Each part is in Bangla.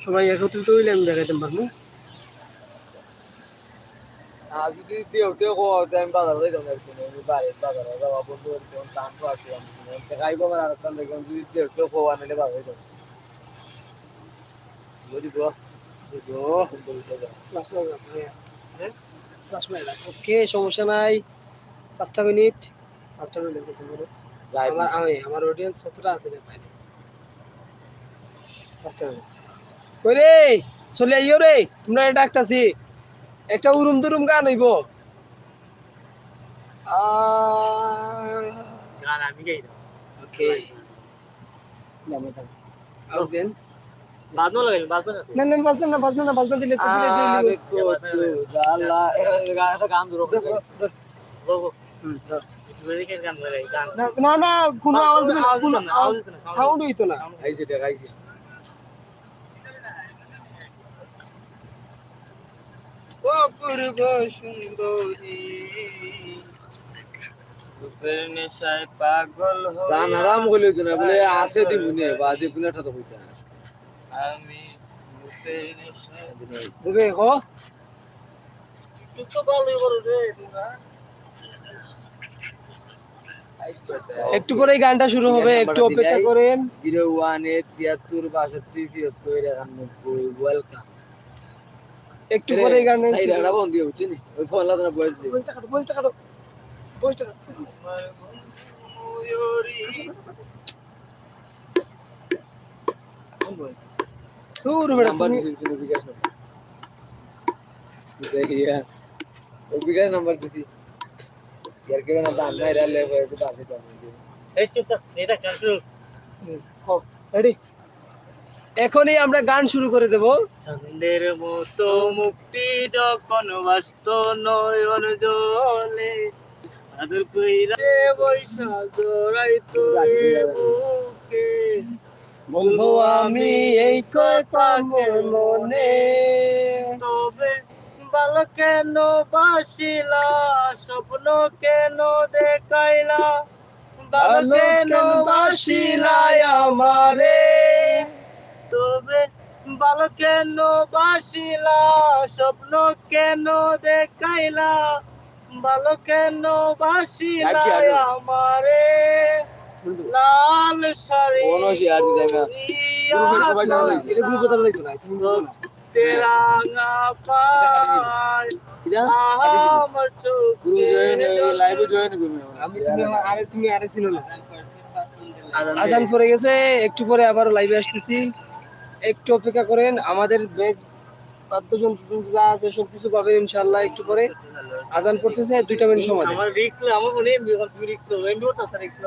সবাই একত্রিত হইলে আমি দেখাইতে পারব। যদি কেউ কো আমি বাজার যাই যাব একদিন আমি বাড়ির বাজারে যাওয়া বন্ধু একদম টান তো আছে আমি খাইবো আমার আর দেখলাম যদি বাজারে ওকে সমস্যা নাই। পাঁচটা মিনিট পাঁচটা মিনিট আমার আমি আমার অডিয়েন্স কতটা আছে পাঁচটা মিনিট কই রে? চলে আইও রে তোমরা ডাকতাছি। একটা উরুম দুরুম গান হইব। গান আমি গাই ওকে। আর দেন। বাজনো লাগাই বাজনো না না না বাজনা না বাজনা বাজনা দিলে গান ধরো। কোনো আওয়াজ না সাউন্ড হইতো না। খাইছে এটা খাইছে অপূর্ব সুন্দরী। রূপের নেশায় পাগল হয়ে আরাম তো না বলে দি মুনে তো আমি রূপের নেশায় দেবে গো তুই তো ভালোই বলো রে তোমরা একটু করে গানটা শুরু হবে একটু অপেক্ষা করেন। জিরো ওয়ান এইট তিয়াত্তর বাষট্টি ছিয়াত্তর একানব্বই ওয়েলকাম একটু করে গান বন্ধ দিয়ে ওই ফোন লাগানো বয়স দিয়ে। কাটো কাটো কাটো। দূর নাম্বার দিছি তুমি বিকাশ নাম্বার। ইয়া ও বিকাশ নাম্বার দিছি। থাক এই দেখ গান শুরু রেডি এখনই আমরা গান শুরু করে দেব। চন্দ্রের মতো মুক্তি যখন বাস্ত নয়ন জলে আদর কইরা বৈশা জড়াই তো বুকে। বলব আমি এই কথা মোর মনে তবে ভালো কেন বাসিলা স্বপ্ন কেন দেখাইলা? ভালো ভালো কেন বাসিলা আমারে? ভালো কেন বাসিলা স্বপ্ন কেন দেখাইলা? ভালো কেন বাসিলা। আমারে? লাল না। তুমি বলো না তেরাঙ্গা পায় আমার গুরু লাইভে জয়েন আমি তুমি আরে তুমি আরে ছিল না। আজান পড়ে গেছে একটু পরে আবার লাইভে আসতেছি। একটু অপেক্ষা করেন, আমাদের বাদ্যযন্ত্র আছে সব পাবেন ইনশাল্লাহ একটু আজান পড়তেছে, দুইটা মিনিট সময় রিক্স আমার মনে রিক্স রিক্স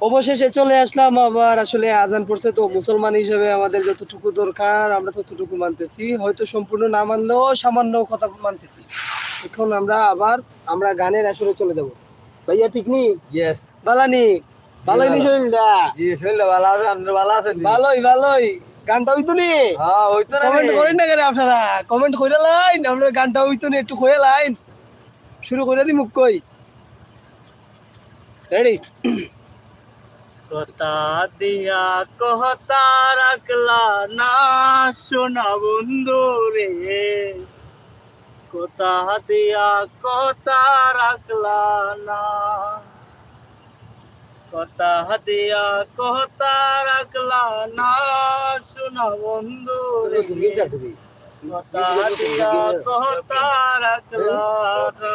অবশেষে চলে আসলাম আবার। আসলে আজান পড়ছে তো মুসলমান হিসেবে আমাদের যতটুকু দরকার আমরা ততটুকু মানতেছি। হয়তো সম্পূর্ণ না মানলেও সামান্য কথা মানতেছি। এখন আমরা আবার আমরা গানের আসরে চলে যাব। ভাইয়া ঠিক নি? ইয়েস বালানি ভালোই। শরীরটা? জি শরীর ভালো আছে ভালো আছেন ভালোই ভালোই গানটা হইতো নি? হ্যাঁ হইতো না কমেন্ট করেন না কেন আপনারা? কমেন্ট করে লাইন আপনার গানটা হইতো নি একটু কয়ে লাইন। শুরু করে দি মুখ কই। রেডি? কথা দিয়া কথা রাখলা না সোনা বন্ধু রে। কথা দিয়া কথা রাখলা না। কথা দিয়া কথা রাখলা না সোনা বন্ধু রে। কথা দিয়া কথা রাখলা না।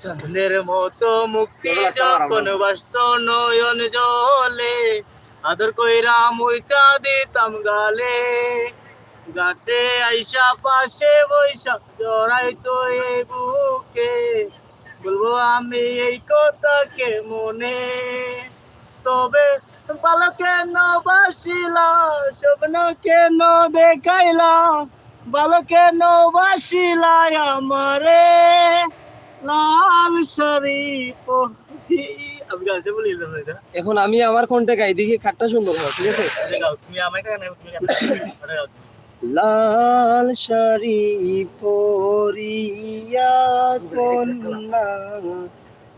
চাঁদের মতো মুক্তি যখন বাস্ত নয়ন জলে আদর কইরা মুইচা দিতাম গালে। গাটে আইসা পাশে বৈশা জড়াই তো এ বুকে। বলব আমি এই কথাকে মনে তবে ভালো কেন বাসিলা? স্বপ্ন কেন দেখাইলা? ভালো কেন বাসিলা আমারে? লাল শাড়ি এখন আমি আমার কোনটা গাই দেখি খাটটা সুন্দর হয় ঠিক আছে। লাল শাড়ি পরিয়া কন্যা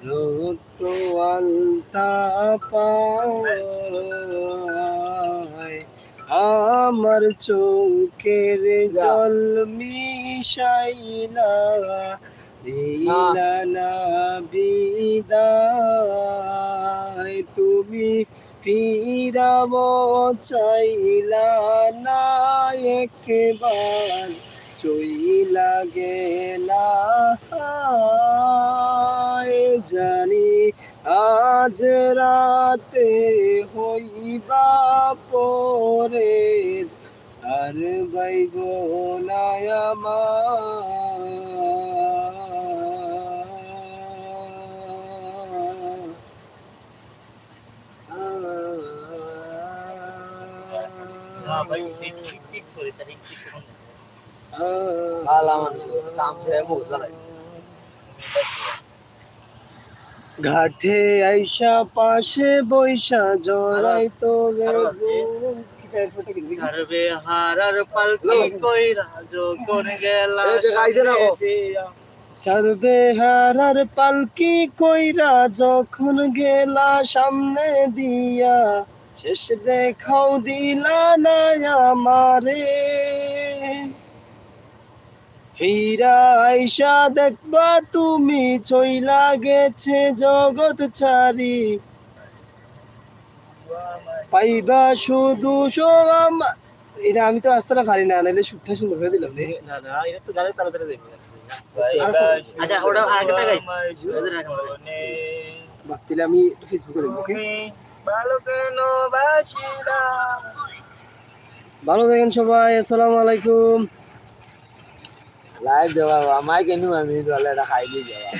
রোটোয়ালতা পায় আমার চোখের জল মিশাইলা। বিদায়, তুমি ফিরাব চাইলা না একবার চইলা গেলা জানি আজ রাতে হইবা পরে আর বাইব না আমার। ঘাটে আইসা পাশে বৈশা জড়াই তো ছাড়বে হারার পালকি কইরা যখন গেলা হারার পালকি কইরা যখন সামনে দিয়া। শেষ দেখাও দিলা না আমারে। ফিরা আইসা দেখবা তুমি চইলা গেছে জগৎ চারি। পাইবা শুধু সোম এটা আমি তো রাস্তাটা পারি না নাহলে সুখটা সুন্দর করে দিলাম রে। না না এটা তো তাড়াতাড়ি দেখবে। আচ্ছা ওটা আরেকটা গাই আমি ফেসবুকে দেখব ওকে ভালো কেন ভালো থাকেন সবাই আসসালামু আলাইকুম। লাইভ দেওয়া মাইকে নিউ আমি দলে খাই দিয়ে যাওয়া